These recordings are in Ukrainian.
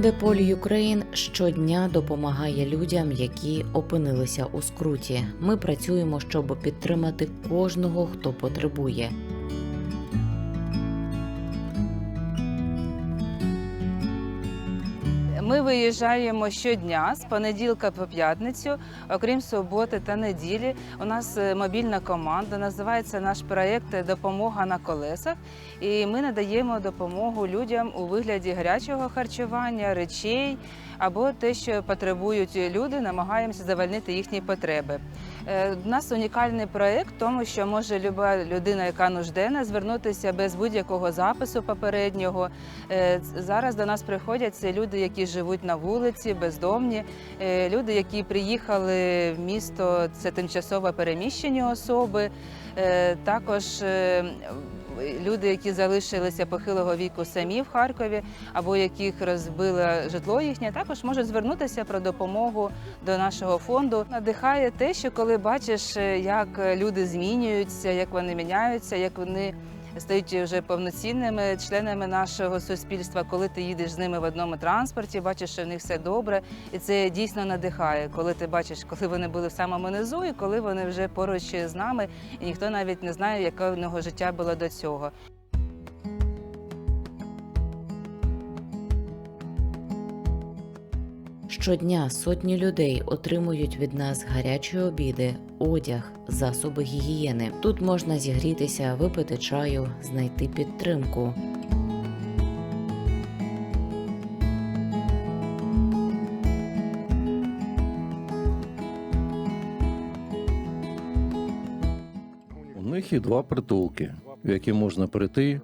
Деполь Юкрейн щодня допомагає людям, які опинилися у скруті. Ми працюємо, щоб підтримати кожного, хто потребує. Ми виїжджаємо щодня з понеділка по п'ятницю, окрім суботи та неділі. У нас е, мобільна команда. Називається наш проєкт Допомога на колесах. І ми надаємо допомогу людям у вигляді гарячого харчування, речей або те, що потребують люди, намагаємося завальнити їхні потреби. Е, У нас унікальний проєкт, тому що може люба людина, яка нуждена, звернутися без будь-якого запису попереднього. Е, Зараз до нас приходять це люди, які живуть на вулиці, бездомні, е, люди, які приїхали в місто, це тимчасово переміщені особи. Також люди, які залишилися похилого віку самі в Харкові, або яких розбило житло їхнє, також можуть звернутися про допомогу до нашого фонду. Надихає те, що коли бачиш, е, як люди змінюються, як вони міняються, як вони стають вже повноцінними членами нашого суспільства, коли ти їдеш з ними в одному транспорті, бачиш, що в них все добре, і це дійсно надихає, коли ти бачиш, коли вони були в самому низу, і коли вони вже поруч з нами, і ніхто навіть не знає, яке в нього життя було до цього. Щодня сотні людей отримують від нас гарячі обіди, одяг, засоби гігієни. Тут можна зігрітися, випити чаю, знайти підтримку. У них є два притулки, в які можна прийти,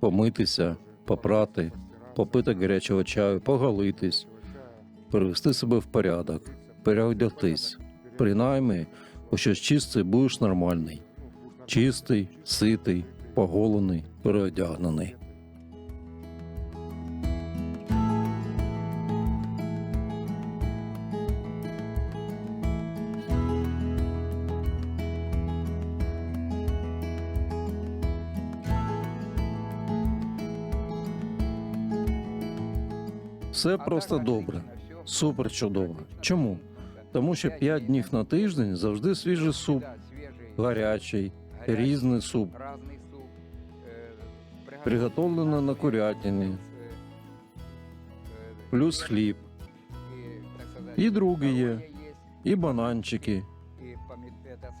помитися, попрати, попити гарячого чаю, поголитись, привести себе в порядок, переодягтись. Принаймні, у щось чисте будеш нормальний. Чистий, ситий, поголений, переодягнений. Все просто добре, супер чудово. Чому? Тому що 5 днів на тиждень завжди свіжий суп, гарячий, різний суп, приготовлено на курятині, плюс хліб. І другий є, і бананчики,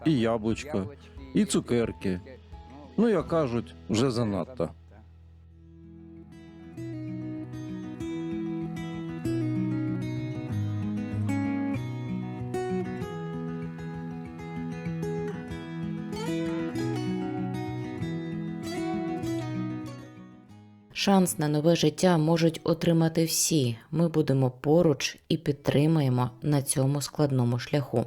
і яблучка, і цукерки. Ну, як кажуть, вже занадто. Шанс на нове життя можуть отримати всі. Ми будемо поруч і підтримаємо на цьому складному шляху.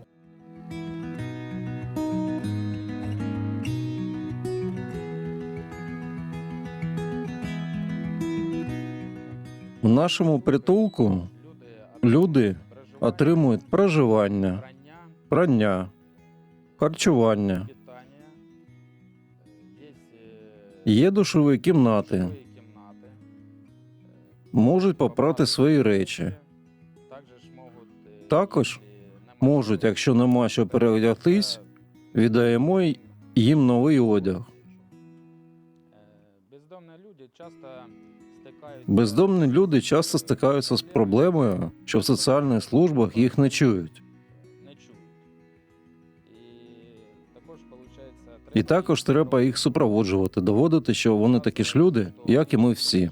В нашому притулку люди отримують проживання, прання, харчування, є душові кімнати, можуть попрати свої речі. Також можуть, якщо нема що переодягтись, віддаємо їм новий одяг. Бездомні люди часто стикаються з проблемою, що в соціальних службах їх не чують. І також треба їх супроводжувати, доводити, що вони такі ж люди, як і ми всі.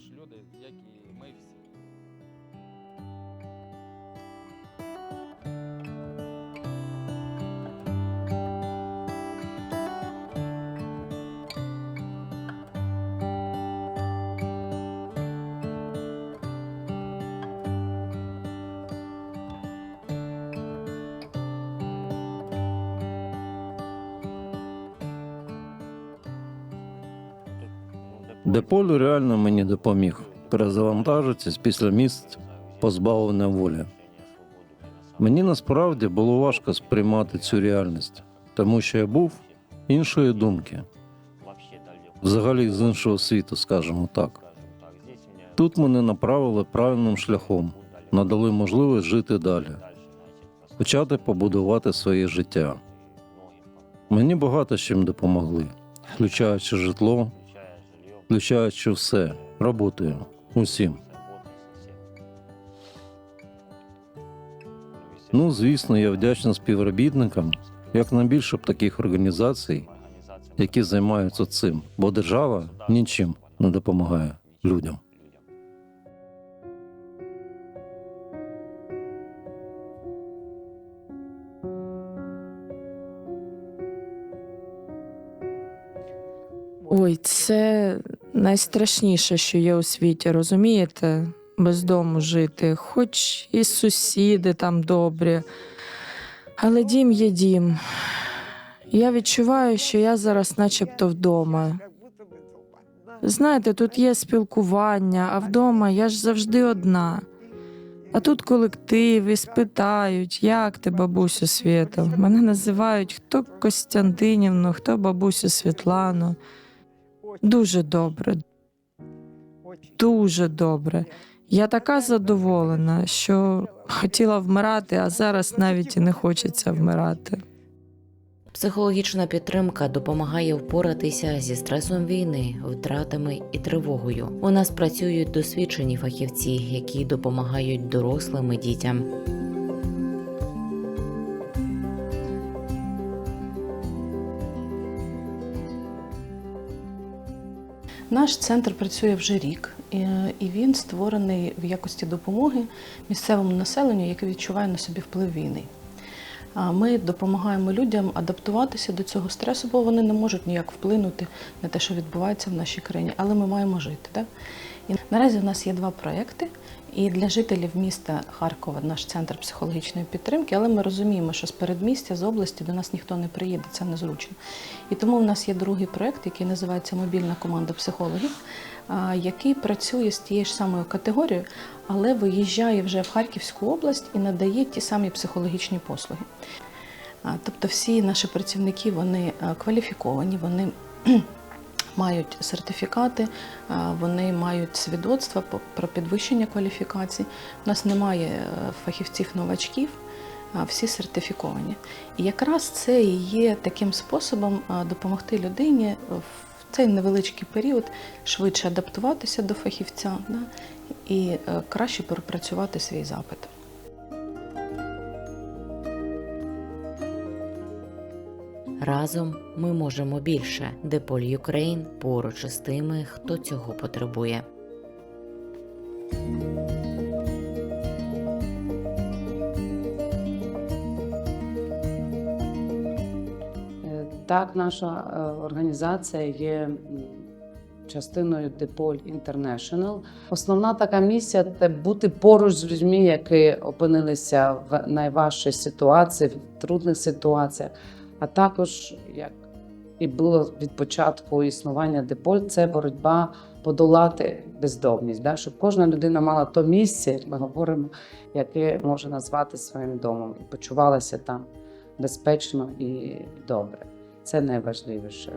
Деполь реально мені допоміг перезавантажитись після місць позбавлення волі. Мені насправді було важко сприймати цю реальність, тому що я був іншої думки, взагалі з іншого світу, скажімо так. Тут мене направили правильним шляхом, надали можливість жити далі, почати побудувати своє життя. Мені багато чим допомогли, включаючи житло, включаючи все, роботою, усім. Ну, звісно, я вдячний співробітникам як найбільше б таких організацій, які займаються цим, бо держава нічим не допомагає людям. Ой, це найстрашніше, що є у світі, розумієте? Без дому жити, хоч і сусіди там добрі. Але дім є дім. Я відчуваю, що я зараз начебто вдома. Знаєте, тут є спілкування, а вдома я ж завжди одна. А тут колектив і спитають, як ти, бабусю Свєта. Мене називають хто Костянтинівну, хто бабусю Світлану. Дуже добре, дуже добре. Я така задоволена, що хотіла вмирати, а зараз навіть і не хочеться вмирати. Психологічна підтримка допомагає впоратися зі стресом війни, втратами і тривогою. У нас працюють досвідчені фахівці, які допомагають дорослим і дітям. Наш центр працює вже рік, і- він створений в якості допомоги місцевому населенню, яке відчуває на собі вплив війни. Ми допомагаємо людям адаптуватися до цього стресу, бо вони не можуть ніяк вплинути на те, що відбувається в нашій країні, але ми маємо жити. Так? І наразі у нас є два проекти. І для жителів міста Харкова наш центр психологічної підтримки, але ми розуміємо, що з передмістя, з області до нас ніхто не приїде, це незручно. І тому в нас є другий проект, який називається Мобільна команда психологів, який працює з тією ж самою категорією, але виїжджає вже в Харківську область і надає ті самі психологічні послуги. Тобто всі наші працівники вони кваліфіковані, вони мають сертифікати, вони мають свідоцтва про підвищення кваліфікацій. У нас немає е, фахівців-новачків, всі сертифіковані. І якраз це і є таким способом допомогти людині в цей невеличкий період швидше адаптуватися до фахівця да, і е, краще пропрацювати свій запит. Разом ми можемо більше. Деполь Юкрейн поруч із тими, хто цього потребує. Е, Так, наша е, організація є частиною Деполь International. Основна така місія це бути поруч з людьми, які опинилися в найважчій ситуації, в трудних ситуаціях. А також, як і було від початку існування Деполь, це боротьба подолати бездомність, да? щоб кожна людина мала то місце, як ми говоримо, яке може назвати своїм домом, і почувалася там безпечно і добре. Це найважливіше.